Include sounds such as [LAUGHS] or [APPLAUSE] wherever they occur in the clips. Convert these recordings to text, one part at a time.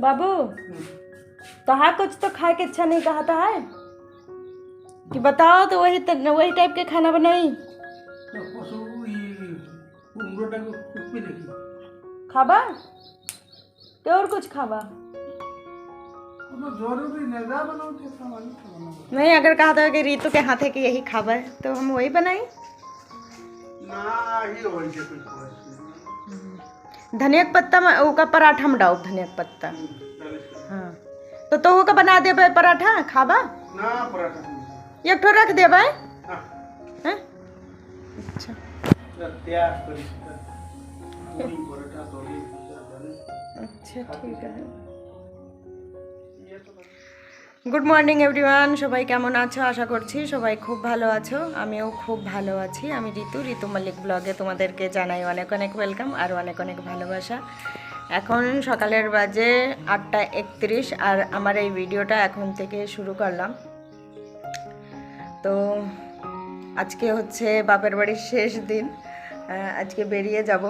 बाबू कहा कुछ तो खाए के अच्छा नहीं कहा था है? कि बताओ तो वही वही टाइप के खाना बनाई। खाबा? तो और कुछ खाबा? नहीं अगर कहा था कि रीतु के हाथ है कि यही खाबा है तो हम वही बनाए? ना ही धनिया का पत्ता में ओका पराठा में डाल धनिया का पत्ता। हाँ। तो तो का बना देबे पराठा? खाबा? ना पराठा एक ठो रख देबे। हैं। अच्छा। अच्छा ठीक है। গুড মর্নিং এভরিওয়ান সবাই কেমন আছো? আশা করছি সবাই খুব ভালো আছো। আমিও খুব ভালো আছি। আমি ঋতু ঋতু মল্লিক ব্লগে তোমাদেরকে জানাই অনেক অনেক ওয়েলকাম আর অনেক অনেক ভালোবাসা। এখন সকালের বাজে আটটা একত্রিশ আর আমার এই ভিডিওটা এখন থেকে শুরু করলাম। তো আজকে হচ্ছে বাপের বাড়ির শেষ দিন। আজকে বেরিয়ে যাব।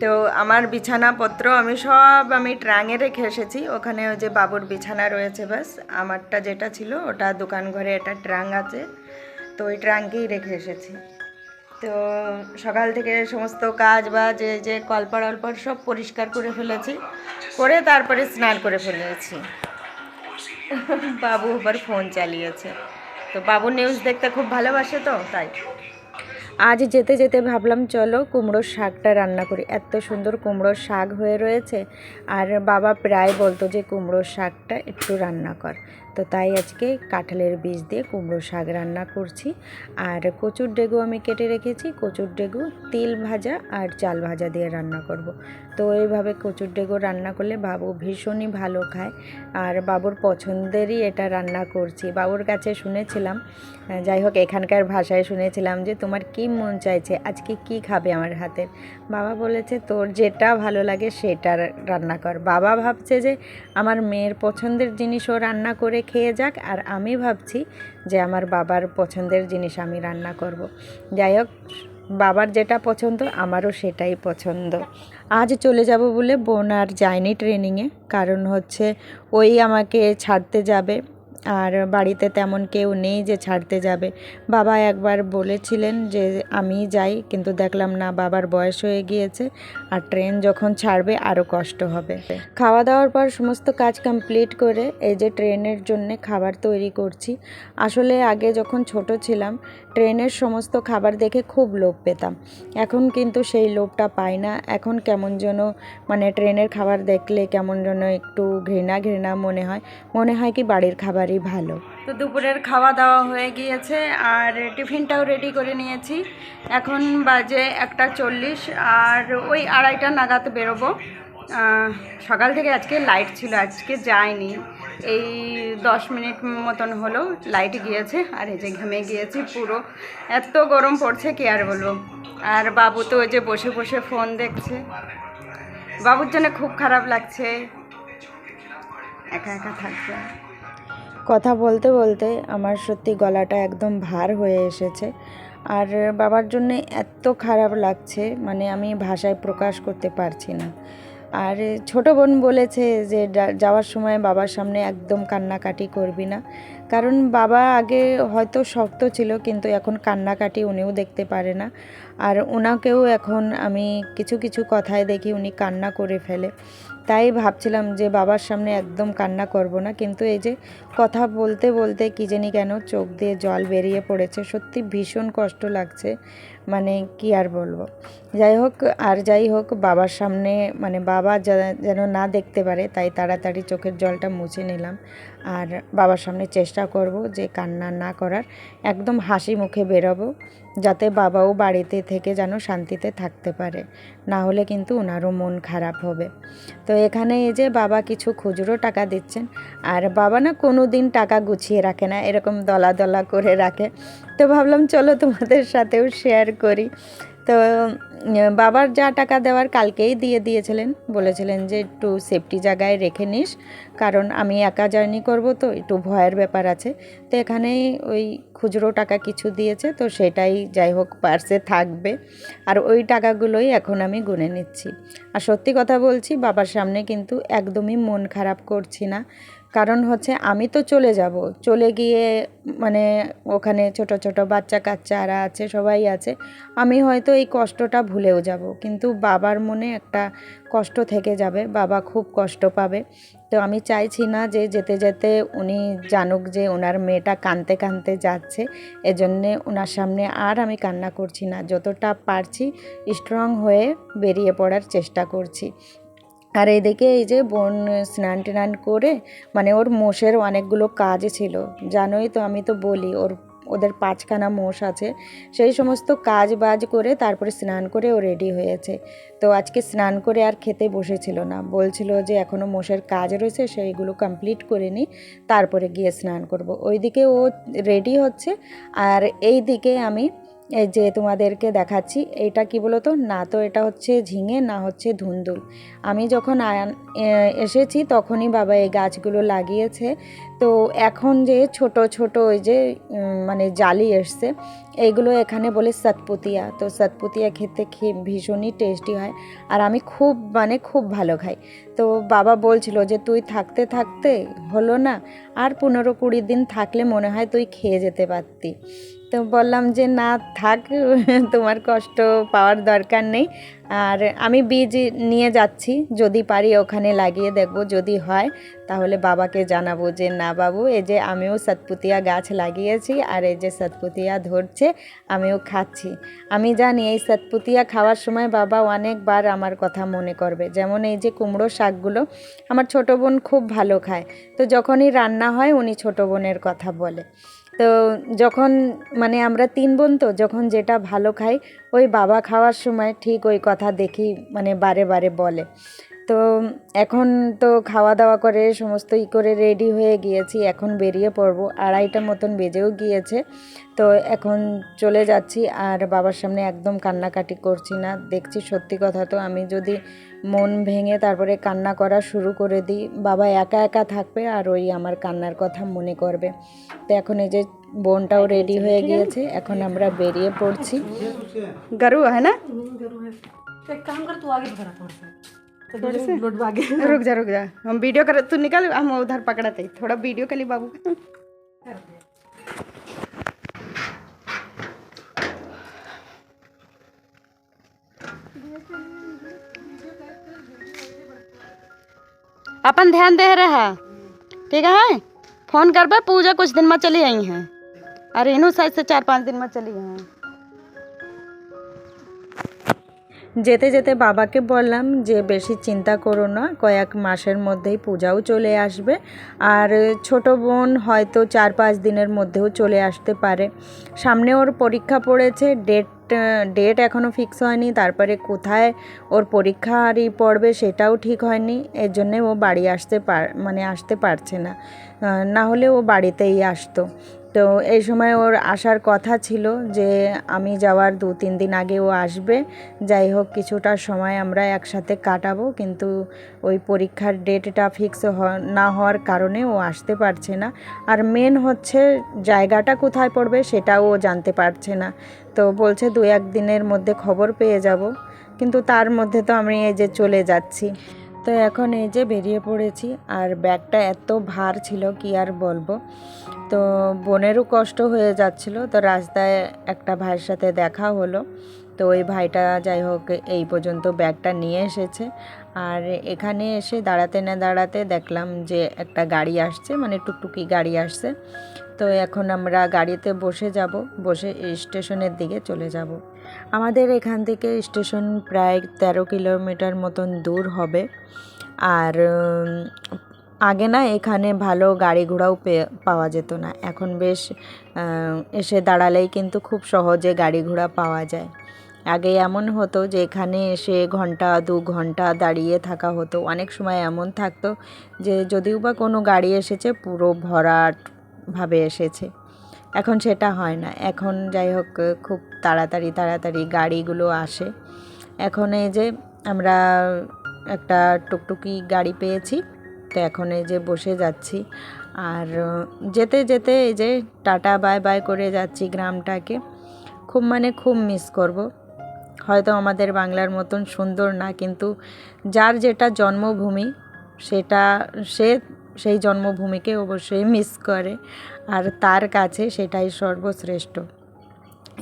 তো আমার বিছানাপত্র আমি সব আমি ট্রাঙে রেখে এসেছি। ওখানে ওই যে বাবুর বিছানা রয়েছে ব্যাস আমারটা যেটা ছিল ওটা দোকান ঘরে একটা ট্রাং আছে। তো ওই ট্রাঙ্কেই রেখে এসেছি। তো সকাল থেকে সমস্ত কাজ বা যে যে কলপার অল্পর সব পরিষ্কার করে ফেলেছি। করে তারপরে স্নান করে ফেলেছি। বাবু আবার ফোন চালিয়েছে। তো বাবু নিউজ দেখতে খুব ভালোবাসে তো, তাই। আজ যেতে যেতে ভাবলাম, চলো কুমড়োর শাকটা রান্না করি। এত সুন্দর কুমড়োর শাক হয়ে রয়েছে। আর বাবা প্রায় বলতো যে, কুমড়োর শাকটা একটু রান্না কর। তো তাই আজকে কাঁঠালের বীজ দিয়ে কুমড়ো শাক রান্না করছি। আর কচুর ডেগু আমি কেটে রেখেছি। কচুর ডেগু তিল ভাজা আর চাল ভাজা দিয়ে রান্না করব। তো এইভাবে কচুর ডেগু রান্না করলে বাবু ভীষণই ভালো খায়। আর বাবুর পছন্দেরই এটা রান্না করছি। বাবুর কাছে শুনেছিলাম, যাই হোক এখানকার ভাষায় শুনেছিলাম যে তোমার কি মন চাইছে, আজকে কি খাবে আমার হাতের বাবা বলেছে, তোর যেটা ভালো লাগে সেটা রান্না কর। বাবা ভাবছে যে আমার মেয়ের পছন্দের জিনিস ও রান্না করে খেয়ে যাক, আর আমি ভাবছি যে আমার বাবার পছন্দের জিনিস আমি রান্না করব। যাই হোক, বাবার যেটা পছন্দ, আমারও সেটাই পছন্দ আজ চলে যাব বলে বোন আর যায়নি ট্রেনিংয়ে কারণ হচ্ছে ওই আমাকে ছাড়তে যাবে আর বাড়িতে তেমন কেউ নেই যে ছাড়তে যাবে। বাবা একবার বলেছিলেন যে, আমি যাই। কিন্তু দেখলাম না, বাবার বয়স হয়ে গিয়েছে আর ট্রেন যখন ছাড়বে আরও কষ্ট হবে। খাওয়া দাওয়ার পর সমস্ত কাজ কমপ্লিট করে এই যে ট্রেনের জন্য খাবার তৈরি করছি। আসলে আগে যখন ছোট ছিলাম ট্রেনের সমস্ত খাবার দেখে খুব লোভ পেতাম। এখন কিন্তু সেই লোভটা পাই না। এখন কেমন যেন মানে ট্রেনের খাবার দেখলে কেমন যেন একটু ঘৃণা ঘৃণা মনে হয়। মনে হয় কি বাড়ির খাবারই ভালো। তো দুপুরের খাওয়া দাওয়া হয়ে গিয়েছে আর টিফিনটাও রেডি করে নিয়েছি। এখন বাজে একটা চল্লিশ আর ওই আড়াইটা নাগাদ বেরোবো। সকাল থেকে আজকে লাইট ছিল, আজকে যায়নি এই দশ মিনিট মতন হলো লাইট গিয়েছে, আর এই যে ঘেমে গিয়েছি পুরো। এত গরম পড়ছে, কি আর বলব? আর বাবু তো ওই যে বসে বসে ফোন দেখছে। বাবুর জন্য খুব খারাপ লাগছে। একা একা থাকবে কথা বলতে বলতে আমার সত্যি গলাটা একদম ভার হয়ে এসেছে। আর বাবার জন্য এত খারাপ লাগছে মানে আমি ভাষায় প্রকাশ করতে পারছি না। আর ছোট বোন বলেছে যে যাওয়ার সময় বাবার সামনে একদম কান্নাকাটি করবি না। কারণ বাবা আগে হয়তো শক্ত ছিল, কিন্তু এখন কান্নাকাটি উনিও দেখতে পারে না। আর ওনাকেও এখন আমি কিছু কিছু কথায় দেখি উনি কান্না করে ফেলে। তাই ভাবছিলাম যে বাবার সামনে একদম কান্না করব না, কিন্তু এই যে কথা বলতে বলতে কি জানি কেন চোখ দিয়ে জল বেরিয়ে পড়েছে। সত্যি ভীষণ কষ্ট লাগছে মানে কি আর বলব। যাই হোক, আর যাই হোক, বাবার সামনে মানে বাবা যেন না দেখতে পারে, তাই তাড়াতাড়ি চোখের জলটা মুছে নিলাম। আর বাবার সামনে চেষ্টা করব যে কান্না না করার, একদম হাসি মুখে বেরোবো, যাতে বাবাও বাড়িতে থেকে যেন শান্তিতে থাকতে পারে, না হলে কিন্তু ওনারও মন খারাপ হবে। তো এখানে এই যে বাবা কিছু খুচরো টাকা দিচ্ছেন, আর বাবা না কোনো দিন টাকা গুছিয়ে রাখে না, এরকম দলা দলা করে রাখে। তো ভাবলাম, চলো তোমাদের সাথেও শেয়ার করি। তো বাবার যা টাকা দেওয়ার কালকেই দিয়ে দিয়েছিলেন। বলেছিলেন যে, একটু সেফটি জায়গায় রেখে নিস, কারণ আমি একা জার্নি করব তো, একটু ভয়ের ব্যাপার আছে। তো এখানেই ওই খুচরো টাকা কিছু দিয়েছে, তো সেটাই যাই হোক পার্সে থাকবে। আর ওই টাকাগুলোই এখন আমি গুনে নিচ্ছি। আর সত্যি কথা বলছি, বাবার সামনে কিন্তু একদমই মন খারাপ করছি না। কারণ হচ্ছে আমি তো চলে যাব। চলে গিয়ে মানে ওখানে ছোট ছোট বাচ্চা কাচ্চারা আছে, সবাই আছে। আমি হয়তো এই কষ্টটা ভুলেও যাব। কিন্তু বাবার মনে একটা কষ্ট থেকে যাবে। বাবা খুব কষ্ট পাবে। তো আমি চাইছি না যে যেতে যেতে উনি জানুক যে ওনার মেয়েটা কানতে কানতে যাচ্ছে। এজন্যে ওনার সামনে আর আমি কান্না করছি না। যতটা পারছি স্ট্রং হয়ে বেরিয়ে পড়ার চেষ্টা করছি। আর এদিকে এই যে বোন স্নান টান করে মানে ওর মোষের অনেকগুলো কাজ ছিল। জানোই তো আমি তো বলি, ওর, ওদের পাঁচখানা মোষ আছে। সেই সমস্ত কাজ বাজ করে তারপরে স্নান করে ও রেডি হয়েছে। তো আজকে স্নান করে আর খেতে বসেছিল না। বলছিল যে এখনও মোষের কাজ রয়েছে, সেইগুলো কমপ্লিট করে নিই, তারপরে গিয়ে স্নান করব। ওইদিকে ও রেডি হচ্ছে, আর এই দিকে আমি এই যে তোমাদেরকে দেখাচ্ছি, এটা কি বলো তো না তো এটা হচ্ছে ঝিঙে, না হচ্ছে ধুন্দুল। আমি যখন এসেছি তখনই বাবা এই গাছগুলো লাগিয়েছে। তো এখন যে ছোট ছোট ওই যে মানে জালি এসছে এইগুলো এখানে বলে সতপুতিয়া। তো সতপুতিয়া খেতে খেয়ে ভীষণই টেস্টি হয় আর আমি খুব মানে খুব ভালো খাই। তো বাবা বলছিল যে, তুই থাকতে থাকতে হলো না, আর পনেরো কুড়ি দিন থাকলে মনে হয় তুই খেয়ে যেতে পারতি। তো বললাম যে, না, থাক, [LAUGHS] তোমার কষ্ট পাওয়ার দরকার নেই। আর আমি বীজ নিয়ে যাচ্ছি, যদি পারি ওখানে লাগিয়ে দেখব, যদি হয়, তাহলে বাবাকে জানাব যে, না বাবু, এই যে আমিও সতপুতিয়া গাছ লাগিয়েছি, আর এই যে সতপুতিয়া ধরছে আমিও খাচ্ছি। আমি জানি এই সাতপুতিয়া খাওয়ার সময় বাবা অনেকবার আমার কথা মনে করবে। যেমন এই যে কুমড়ো শাকগুলো আমার ছোটো বোন খুব ভালো খায়। তো যখনই রান্না হয় উনি ছোটো বোনের কথা বলে। তো যখন মানে আমরা তিন বোন তো, যখন যেটা ভালো খাই, ওই বাবা খাওয়ার সময় ঠিক ওই কথা দেখি মানে বারে বারে বলে। তো এখন তো খাওয়া দাওয়া করে সমস্ত ই করে রেডি হয়ে গিয়েছি। এখন বেরিয়ে পড়ব। আড়াইটা মতন বেজেও গিয়েছে। তো এখন চলে যাচ্ছি। আর বাবার সামনে একদম কান্নাকাটি করছি না। দেখছি সত্যি কথা তো আমি যদি মন ভেঙে তারপরে কান্না করা শুরু করে দিই বাবা একা একা থাকবে আর ওই আমার কান্নার কথা মনে করবে। তো এখন এই যে বোনটাও রেডি হয়ে গিয়েছে। এখন আমরা বেরিয়ে পড়ছি। গারু হ্যাঁ না? হ্যাঁ। এক কাম কর আগে थोड़ा सा। लोट आगे रुक जा रुक जा। हम वीडियो कर तू निकल हम उधर पकड़ते। थोड़ा वीडियो के लिए बाबू। अपन ध्यान दे रहा। ठीक है? फ़ोन कर बे पूजा कुछ दिन में चली आई हैं। और इनू साइड से चार पाँच दिन में चली आई हैं। যেতে যেতে বাবাকে বললাম যে, বেশি চিন্তা করো না, কয়েক মাসের মধ্যেই পূজাও চলে আসবে। আর ছোট বোন হয়তো চার পাঁচ দিনের মধ্যেও চলে আসতে পারে। সামনে ওর পরীক্ষা পড়েছে, ডেট ডেট এখনও ফিক্স হয়নি। তারপরে কোথায় ওর পরীক্ষারই পড়বে সেটাও ঠিক হয়নি। এর জন্যে ও বাড়ি আসতে পার মানে আসতে পারছে না। না হলে ও বাড়িতেই আসতো। তো এই সময় ওর আসার কথা ছিল যে আমি যাওয়ার দু, তিন দিন আগে ও আসবে। যাই হোক, কিছুটা সময় আমরা একসাথে কাটাবো, কিন্তু ওই পরীক্ষার ডেটটা ফিক্স না হওয়ার কারণে ও আসতে পারছে না। আর মেন হচ্ছে জায়গাটা কোথায় পড়বে সেটাও ও জানতে পারছে না। তো বলছে দু, এক দিনের মধ্যে খবর পেয়ে যাব। কিন্তু তার মধ্যে তো আমি এই যে চলে যাচ্ছি। তো এখন এই যে বেরিয়ে পড়েছি আর ব্যাগটা এত ভার ছিল, কি আর বলব? তো বোনেরও কষ্ট হয়ে যাচ্ছিল, তো রাস্তায় একটা ভাইয়ের সাথে দেখা হলো। তো ওই ভাইটা যাই হোক, এই পর্যন্ত ব্যাগটা নিয়ে এসেছে। আর এখানে এসে দাঁড়াতে না দাঁড়াতে দেখলাম যে একটা গাড়ি আসছে মানে টুকটুকি গাড়ি আসছে। তো এখন আমরা গাড়িতে বসে যাব, বসে স্টেশনের দিকে চলে যাব। আমাদের এখান থেকে স্টেশন প্রায় তেরো কিলোমিটার মতন দূর হবে। আর আগে না এখানে ভালো গাড়ি ঘোড়াও পাওয়া যেত না। এখন বেশ এসে দাঁড়ালেই কিন্তু খুব সহজে গাড়ি ঘোড়া পাওয়া যায়। আগে এমন হতো যে এখানে এসে ঘণ্টা, দু ঘণ্টা দাঁড়িয়ে থাকা হতো। অনেক সময় এমন থাকতো যে যদিও বা কোনো গাড়ি এসেছে, পুরো ভরাট ভাবে এসেছে। এখন সেটা হয় না। এখন যাই হোক, খুব তাড়াতাড়ি তাড়াতাড়ি গাড়িগুলো আসে। এখন এই যে আমরা একটা টুকটুকি গাড়ি পেয়েছি, তো এখন এই যে বসে যাচ্ছি। আর যেতে যেতে এই যে টাটা, বাই বাই করে যাচ্ছি গ্রামটাকে। খুব মানে খুব মিস করব। হয়তো আমাদের বাংলার মতন সুন্দর না, কিন্তু যার যেটা জন্মভূমি, সেটা, সে সেই জন্মভূমিকে অবশ্যই মিস করে। আর তার কাছে সেটাই সর্বশ্রেষ্ঠ।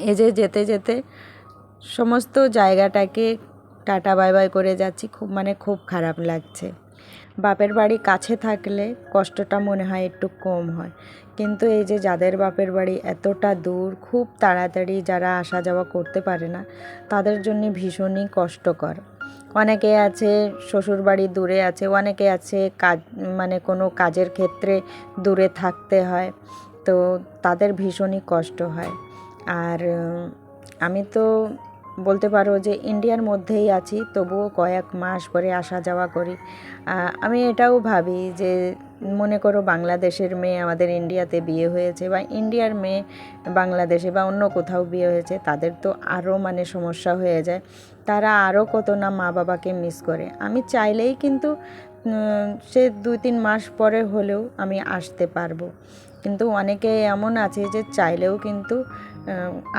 এই যে যেতে যেতে সমস্ত জায়গাটাকে টাটা বাই বাই করে যাচ্ছি, খুব মানে খুব খারাপ লাগছে। বাপের বাড়ি কাছে থাকলে কষ্টটা মনে হয় একটু কম হয়। কিন্তু এই যে যাদের বাপের বাড়ি এতটা দূর, খুব তাড়াতাড়ি যারা আসা যাওয়া করতে পারে না, তাদের জন্য ভীষণই কষ্টকর। অনেকে আছে শ্বশুরবাড়ি দূরে আছে, অনেকে আছে কাজ মানে কোনো কাজের ক্ষেত্রে দূরে থাকতে হয়, তো তাদের ভীষণই কষ্ট হয়। আর আমি তো বলতে পারো যে ইন্ডিয়ার মধ্যেই আছি, তবুও কয়েক মাস পরে আসা যাওয়া করি আমি এটাও ভাবি যে মনে করো বাংলাদেশের মেয়ে আমাদের ইন্ডিয়াতে বিয়ে হয়েছে বা ইন্ডিয়ার মেয়ে বাংলাদেশে বা অন্য কোথাও বিয়ে হয়েছে, তাদের তো আরও মানে সমস্যা হয়ে যায়। তারা আরও কত না মা বাবাকে মিস করে। আমি চাইলেই কিন্তু সে দুই তিন মাস পরে হলেও আমি আসতে পারব। কিন্তু অনেকে এমন আছে যে চাইলেও কিন্তু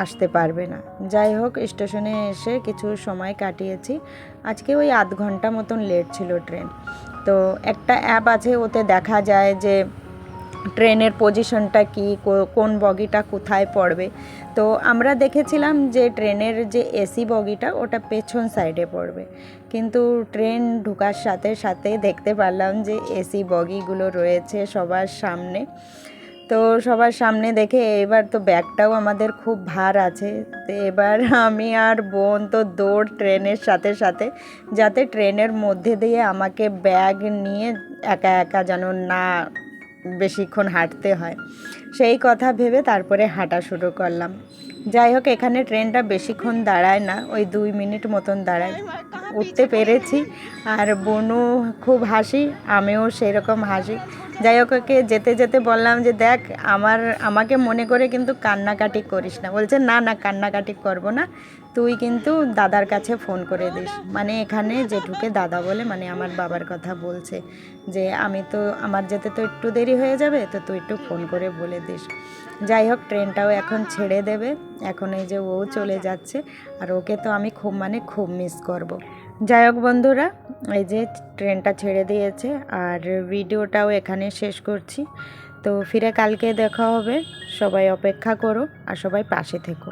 আসতে পারবে না। যাই হোক, স্টেশনে এসে কিছু সময় কাটিয়েছি। আজকে ওই আধ ঘণ্টা মতন লেট ছিল ট্রেন তো একটা অ্যাপ আছে, ওতে দেখা যায় যে ট্রেনের পজিশনটা কি কোন বগিটা কোথায় পড়বে। তো আমরা দেখেছিলাম যে ট্রেনের যে এসি বগিটা, ওটা পেছন সাইডে পড়বে। কিন্তু ট্রেন ঢুকার সাথে সাথে দেখতে পারলাম যে এসি বগিগুলো রয়েছে সবার সামনে। তো সবার সামনে দেখে এবার তো ব্যাগটাও আমাদের খুব ভার আছে। তো এবার আমি আর বোন তো দৌড় ট্রেনের সাথে সাথে যাতে ট্রেনের মধ্যে দিয়ে আমাকে ব্যাগ নিয়ে একা একা যেন না বেশিক্ষণ হাঁটতে হয়। সেই কথা ভেবে তারপরে হাঁটা শুরু করলাম। যাই হোক এখানে ট্রেনটা বেশিক্ষণ দাঁড়ায় না ওই দুই মিনিট মতন দাঁড়ায়। উঠতে পেরেছি। আর বনু খুব হাসি আমিও সেরকম হাসি। যাই হোক, ওকে যেতে যেতে বললাম যে, দেখ, আমার, আমাকে মনে করে কিন্তু কান্নাকাটি করিস না। বলছে, না না, কান্নাকাটি করব না। তুই কিন্তু দাদার কাছে ফোন করে দিস। মানে এখানে জেঠুকে দাদা বলে মানে আমার বাবার কথা বলছে যে, আমি তো, আমার যেতে তো একটু দেরি হয়ে যাবে, তো তুই একটু ফোন করে বলে দিস। যাই হোক, ট্রেনটাও এখন ছেড়ে দেবে। এখন এই যে ও চলে যাচ্ছে, আর ওকে তো আমি খুব মানে খুব মিস করব। যাই হোক, বন্ধুরা এই যে ট্রেনটা ছেড়ে দিয়েছে আর ভিডিওটাও এখানে শেষ করছি। তো ফিরে কালকে দেখা হবে। সবাই অপেক্ষা করো আর সবাই পাশে থেকো।